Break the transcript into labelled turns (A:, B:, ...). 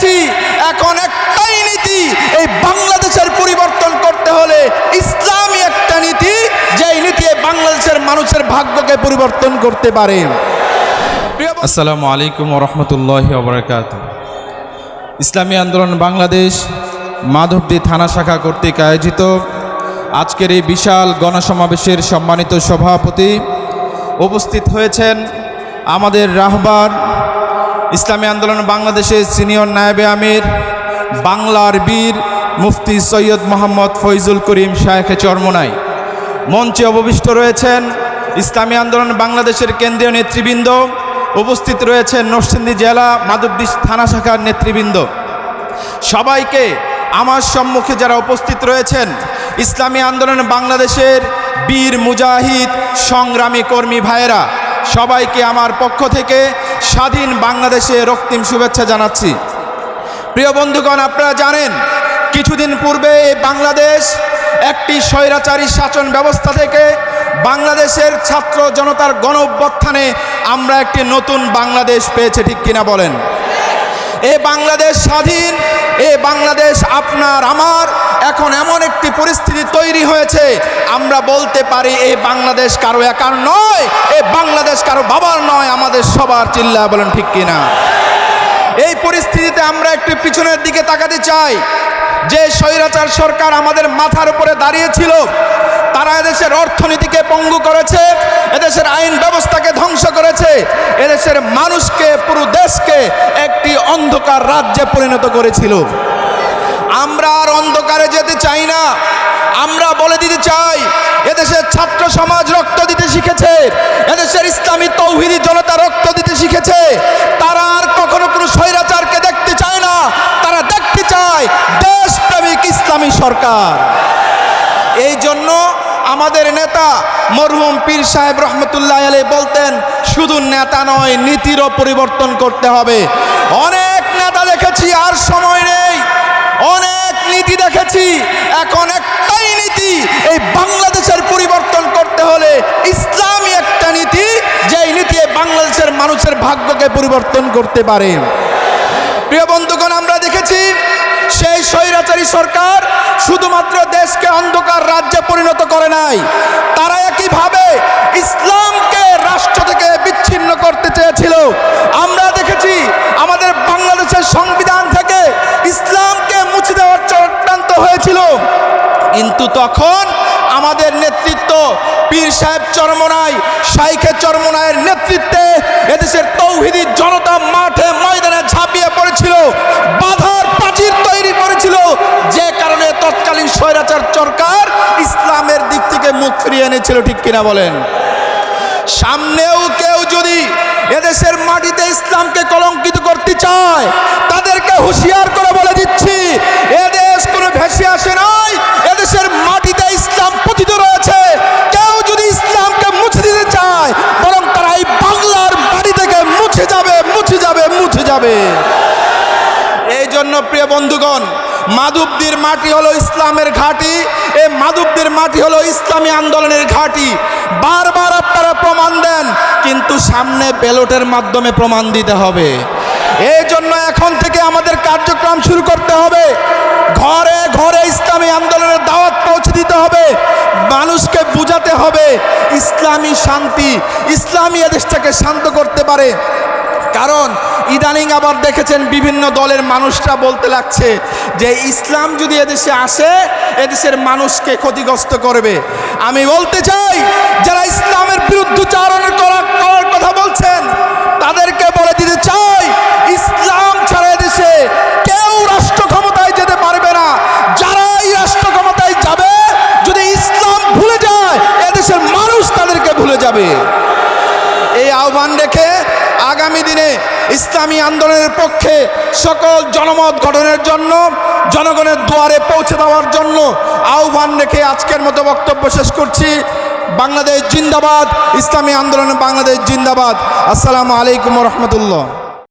A: পেয়েছি এখন একটাই নীতি, এই বাংলাদেশের পরিবর্তন করতে হলে ইসলামী একটা নীতি, যেই নীতি বাংলাদেশের মানুষের ভাগ্যকে পরিবর্তন করতে পারে।
B: আসসালামু আলাইকুম রহমতুল্লাহ বরকাত ইসলামী আন্দোলন বাংলাদেশ, মাধবদী থানা শাখা কর্তৃক আয়োজিত আজকের এই বিশাল গণসমাবেশের সম্মানিত সভাপতি উপস্থিত হয়েছেন আমাদের রাহবার ইসলামী আন্দোলন বাংলাদেশের সিনিয়র নায়েবে আমির, বাংলার বীর মুফতি সৈয়দ মোহাম্মদ ফৈজুল করিম শায়েখে চরমনাই। মঞ্চে অববিষ্ট রয়েছেন ইসলামী আন্দোলন বাংলাদেশের কেন্দ্রীয় নেতৃবৃন্দ। উপস্থিত রয়েছেন নরসিংদী জেলা মাধবদী থানা শাখার নেতৃবৃন্দ। সবাইকে আমার সম্মুখে যারা উপস্থিত রয়েছেন, ইসলামী আন্দোলন বাংলাদেশের বীর মুজাহিদ সংগ্রামী কর্মী ভাইয়েরা, সবাইকে আমার পক্ষ থেকে স্বাধীন বাংলাদেশে রক্তিম শুভেচ্ছা জানাচ্ছি। প্রিয় বন্ধুগণ, আপনারা জানেন, কিছুদিন পূর্বে বাংলাদেশ একটি স্বৈরাচারী শাসন ব্যবস্থা থেকে বাংলাদেশের ছাত্র জনতার গণ অভ্যুত্থানে আমরা একটি নতুন বাংলাদেশ পেয়েছে, ঠিক কিনা বলেন? এ বাংলাদেশ স্বাধীন এ বাংলাদেশ আপনার, আমার। এখন এমন একটি পরিস্থিতি তৈরি হয়েছে, আমরা বলতে পারি এই বাংলাদেশ কারও একার নয়, এ বাংলাদেশ কারও বাবার নয়, আমাদের সবার চিল্লা, বলেন ঠিক কিনা? এই পরিস্থিতিতে আমরা একটু পিছনের দিকে তাকাতে চাই। যে স্বৈরাচার সরকার আমাদের মাথার উপরে দাঁড়িয়েছিল, তারা এদেশের অর্থনীতিকে পঙ্গু করেছে, এদেশের আইন ব্যবস্থাকে ধ্বংস করেছে এদেশের মানুষকে, পুরো দেশকে একটি অন্ধকার রাজ্যে পরিণত করেছিল। আমরা আর অন্ধকারে যেতে চাই না। আমরা বলে দিতে চাই, এদেশের ছাত্র সমাজ রক্ত দিতে শিখেছে, এদেশের ইসলামী তৌহিদি জনতা রক্ত দিতে শিখেছে। তারা আর কখনো কোনো স্বৈরাচারকে দেখতে চায় না, তারা দেখতে চায় দেশপ্রেমিক ইসলামী সরকার। আমাদের নেতা মরহুম পীর সাহেব রহমতুল্লাহ আলী বলতেন, শুধু নেতা নয়, নীতিরও পরিবর্তন করতে হবে। অনেক নেতা দেখেছি, আর সময় নেই। অনেক নীতি দেখেছি, এখন একটাই নীতি, এই বাংলাদেশের পরিবর্তন করতে হলে ইসলামী একটা নীতি, যেই নীতি বাংলাদেশের মানুষের ভাগ্যকে পরিবর্তন করতে পারে। প্রিয় বন্ধুগণ, আমরা দেখেছি সেই স্বৈরাচারী সরকার শুধুমাত্র দেশকে অন্ধকার রাজ্যে পরিণত করে নাই। তারা একইভাবে ইসলামকে রাষ্ট্র থেকে বিচ্ছিন্ন করতে চেয়েছিল। আমরা দেখেছি আমাদের বাংলাদেশের সংবিধান থেকে ইসলামকে মুছে দেওয়ার চক্রান্ত হয়েছিল। কিন্তু তখন আমাদের নেতৃত্ব পীর সাহেব চরমনাই, শাইখে চরমনায়ের নেতৃত্বে এদেশের তৌহিদি জনতা মাঠে ময়দানে ঝাঁপিয়ে পড়েছিল বাধার প্রাচীর তৈরি করেছিল যে কারণে তৎকালীন স্বৈরাচার সরকার ইসলামের দিক থেকে মুখ ফিরিয়ে এনেছিল, ঠিক কিনা বলেন? সামনেও কেউ যদি এদেশের মাটিতে ইসলামকে কলঙ্কিত করতে চায়, তাদেরকে হুঁশিয়ার করে বলে দিচ্ছি এদেশ কোনো ভেসে আসে নাই, এদেশের মাটিতে ইসলাম পতিত রয়েছে। কেউ যদি ইসলামকে মুছে দিতে চায়, বরং তারা এই বাংলার মাটি থেকে মুছে যাবে মুছে যাবে মুছে যাবে। এই জন্য প্রিয় বন্ধুগণ মাধবদীর মাটি হলো ইসলামের ঘাঁটি, এ মাধবদীর মাটি হলো ইসলামী আন্দোলনের ঘাঁটি। বারবার আপনারা প্রমাণ দেন, কিন্তু সামনে ব্যালটের মাধ্যমে প্রমাণ দিতে হবে। এই জন্য এখন থেকে আমাদের কার্যক্রম শুরু করতে হবে। ঘরে ঘরে ইসলামী আন্দোলনের দাওয়াত পৌঁছে দিতে হবে। মানুষকে বুঝাতে হবে ইসলামী শান্তি, ইসলামী এদেশটাকে শান্ত করতে পারে। কারণ ইদানিং আবার দেখেছেন বিভিন্ন দলের মানুষরা বলতে লাগছে যে ইসলাম যদি এদেশে আসে, এদেশের মানুষকে ক্ষতিগ্রস্ত করবে। আমি বলতে চাই, যারা ইসলামের বিরুদ্ধচারণ করা করার কথা বলছেন, তাদেরকে বলে দিতে চাই, ইসলাম ছাড়া এদেশে কেউ রাষ্ট্র ক্ষমতায় যেতে পারবে না। যারা এই রাষ্ট্র ক্ষমতায় যাবে, যদি ইসলাম ভুলে যায়, এদেশের মানুষ তাদেরকে ভুলে যাবে। এই আহ্বান রেখে আগামী দিনে ইসলামী আন্দোলনের পক্ষে সকল জনমত গঠনের জন্য, জনগণের দুয়ারে পৌঁছে দেওয়ার জন্য আহ্বান রেখে আজকের মতো বক্তব্য শেষ করছি। বাংলাদেশ জিন্দাবাদ, ইসলামী আন্দোলন বাংলাদেশ জিন্দাবাদ। আসসালামু আলাইকুম রহমতুল্লাহ।